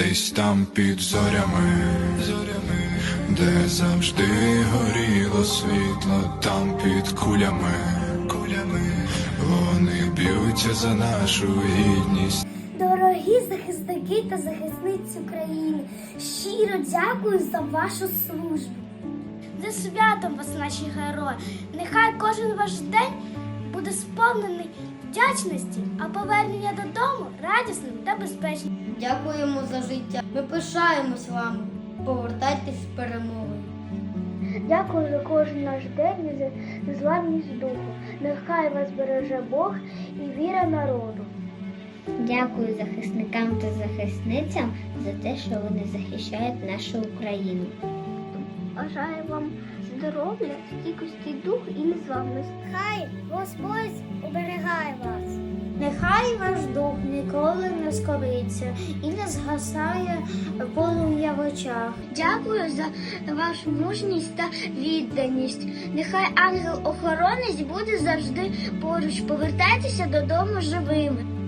десь там під зорями, зорями, де завжди горіло світло, там під кулями, кулями, вони б'ються за нашу гідність. Дорогі захисники та захисниці України, щиро дякую за вашу службу. За святом вас, наші герої. Нехай кожен ваш день буде сповнений вдячності, а повернення додому радісним та безпечним. Дякуємо за життя. Ми пишаємось вами. Повертайтесь з перемогою. Дякую за кожен наш день і за незламність духу. Нехай вас береже Бог і віра народу. Дякую захисникам та захисницям за те, що вони захищають нашу Україну. Бажаю вам здоров'я, стійкості духу і незламності. Хай Господь оберігає вас. Нехай ваш дух ніколи не скориться і не згасає полум'я в очах. Дякую за вашу мужність та відданість. Нехай ангел-охоронець буде завжди поруч. Повертайтеся додому живими.